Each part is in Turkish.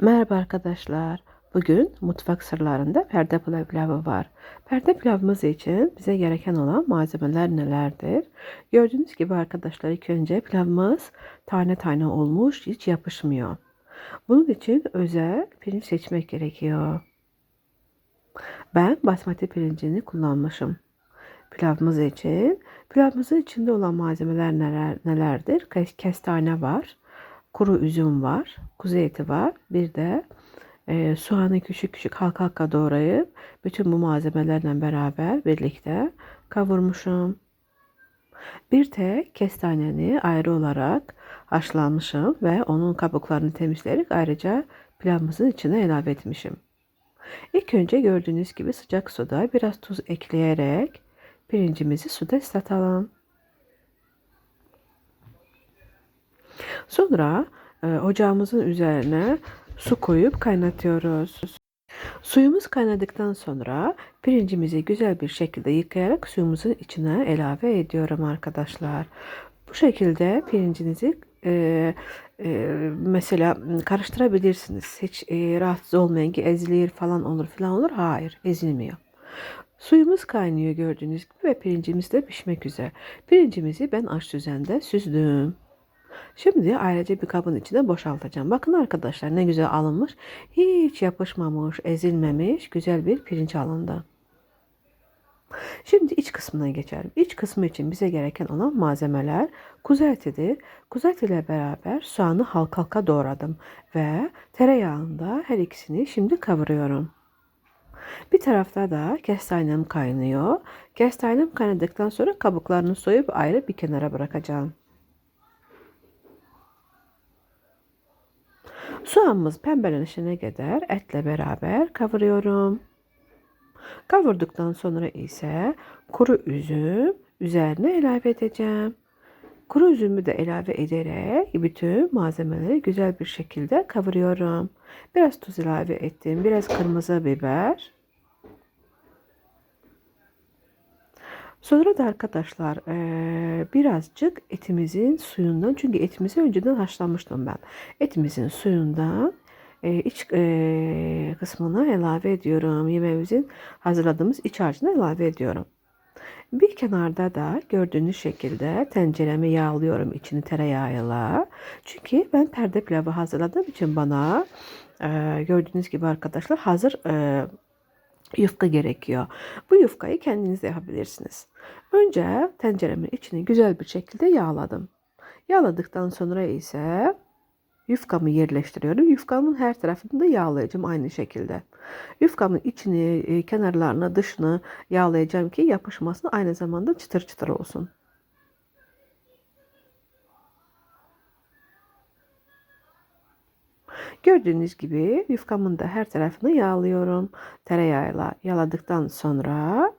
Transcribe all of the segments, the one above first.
Merhaba arkadaşlar. Bugün mutfak sırlarında perde pilavı var. Perde pilavımız için bize gereken olan malzemeler nelerdir? Gördüğünüz gibi arkadaşlar ilk önce pilavımız tane tane olmuş, hiç yapışmıyor. Bunun için özel pirinç seçmek gerekiyor. Ben basmati pirincini kullanmışım. Pilavımız için. Pilavımızın içinde olan malzemeler neler, nelerdir? Kestane var, kuru üzüm var, kuzu eti var, bir de e, soğanı küçük küçük halka halka doğrayıp bütün bu malzemelerle beraber birlikte kavurmuşum. Bir tek kestaneni ayrı olarak haşlanmışım ve onun kabuklarını temizleyerek ayrıca pilavımızın içine ilave etmişim. İlk önce gördüğünüz gibi sıcak suda biraz tuz ekleyerek pirincimizi suda ıslatalım. Sonra e, ocağımızın üzerine su koyup kaynatıyoruz. Suyumuz kaynadıktan sonra pirincimizi güzel bir şekilde yıkayarak suyumuzun içine ilave ediyorum arkadaşlar. Bu şekilde pirincinizi e, e, mesela karıştırabilirsiniz. Hiç e, rahatsız olmayın ki ezilir falan olur falan olur. Hayır ezilmiyor. Suyumuz kaynıyor gördüğünüz gibi ve pirincimiz de pişmek üzere. Pirincimizi ben aş düzende süzdüm. Şimdi ayrıca bir kabın içine boşaltacağım. Bakın arkadaşlar ne güzel alınmış. Hiç yapışmamış, ezilmemiş güzel bir pirinç alındı. Şimdi iç kısmına geçelim. İç kısmı için bize gereken olan malzemeler kuzu etidir. Kuzu etiyle beraber soğanı halka halka doğradım ve tereyağında her ikisini şimdi kavuruyorum. Bir tarafta da kestanem kaynıyor. Kestanem kaynadıktan sonra kabuklarını soyup ayrı bir kenara bırakacağım. Soğanımız pembelenişine kadar etle beraber kavuruyorum. Kavurduktan sonra ise kuru üzüm üzerine ilave edeceğim. Kuru üzümü de ilave ederek bütün malzemeleri güzel bir şekilde kavuruyorum. Biraz tuz ilave ettim. Biraz kırmızı biber. Sonra da arkadaşlar birazcık etimizin suyundan çünkü etimizi önceden haşlamıştım ben. Etimizin suyundan iç kısmına ilave ediyorum. Yemeğimizin hazırladığımız iç harcına ilave ediyorum. Bir kenarda da gördüğünüz şekilde tenceremi yağlıyorum içini tereyağıyla. Çünkü ben perde pilavı hazırladığım için bana gördüğünüz gibi arkadaşlar hazır yufka gerekiyor. Bu yufkayı kendiniz yapabilirsiniz. Önce tenceremin içini güzel bir şekilde yağladım. Yağladıktan sonra ise yufkamı yerleştiriyorum. Yufkamın her tarafını da yağlayacağım aynı şekilde. Yufkamın içini, e, kenarlarını, dışını yağlayacağım ki yapışmasın aynı zamanda çıtır çıtır olsun. Gördüğünüz gibi yufkamın da her tarafını yağlıyorum. Tereyağıyla yağladıktan sonra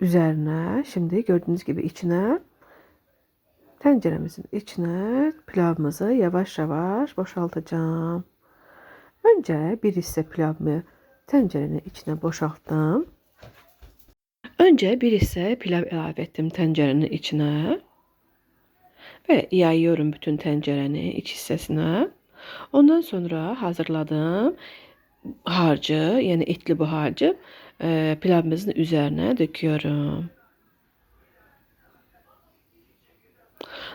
üzerine şimdi gördüğünüz gibi içine tenceremizin içine pilavımızı yavaş yavaş boşaltacağım. Önce bir hisse pilavımı tencerenin içine boşalttım. Önce bir hisse pilav ilave ettim tencerenin içine. Ve yayıyorum bütün tencerenin iç hissesine. Ondan sonra hazırladığım harcı yani etli bu harcı e, pilavımızın üzerine döküyorum.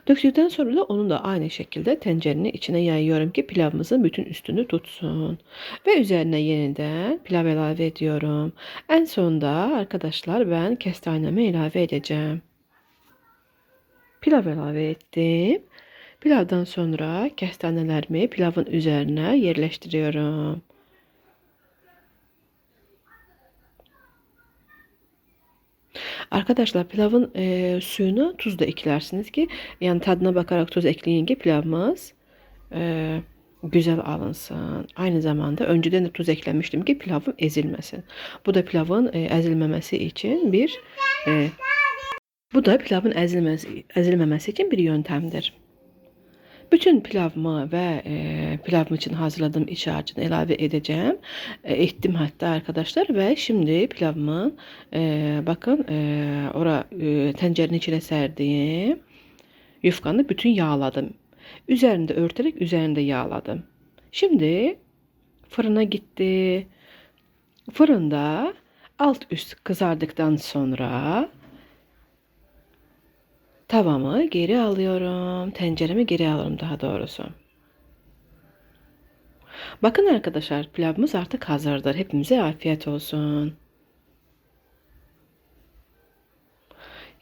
Döktükten sonra da onu da aynı şekilde tencerenin içine yayıyorum ki pilavımızın bütün üstünü tutsun. Ve üzerine yeniden pilav ilave ediyorum. En sonunda arkadaşlar ben kestanemi ilave edeceğim. Pilav ilave ettim. Pilavdan sonra kestanelerimi pilavın üzerine yerleştiriyorum. Arkadaşlar pilavın e, suyunu tuz da eklersiniz ki yani tadına bakarak tuz ekleyin ki pilavımız e, güzel alınsın. Aynı zamanda önceden de tuz eklemiştim ki pilavım ezilmesin. Bu da pilavın e, ezilmemesi için bir e, bu da pilavın ezilmesi, ezilmemesi için bir yöntemdir. Bütün pilavımı ve e, pilavım için hazırladığım iç harcını ilave edeceğim. E, ettim hatta arkadaşlar ve şimdi pilavımın e, bakın e, ora e, tencerenin içine serdiğim yufkanı bütün yağladım. üzerinde örterek üzerinde yağladım. Şimdi fırına gitti. Fırında alt üst kızardıktan sonra tavamı geri alıyorum. Tenceremi geri alıyorum daha doğrusu. Bakın arkadaşlar pilavımız artık hazırdır. Hepimize afiyet olsun.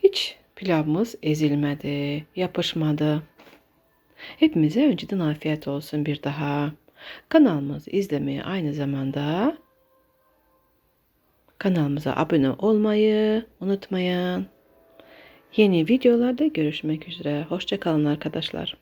Hiç pilavımız ezilmedi, yapışmadı. Hepimize önceden afiyet olsun bir daha. Kanalımızı izlemeyi aynı zamanda kanalımıza abone olmayı unutmayın. Yeni videolarda görüşmek üzere. Hoşçakalın arkadaşlar.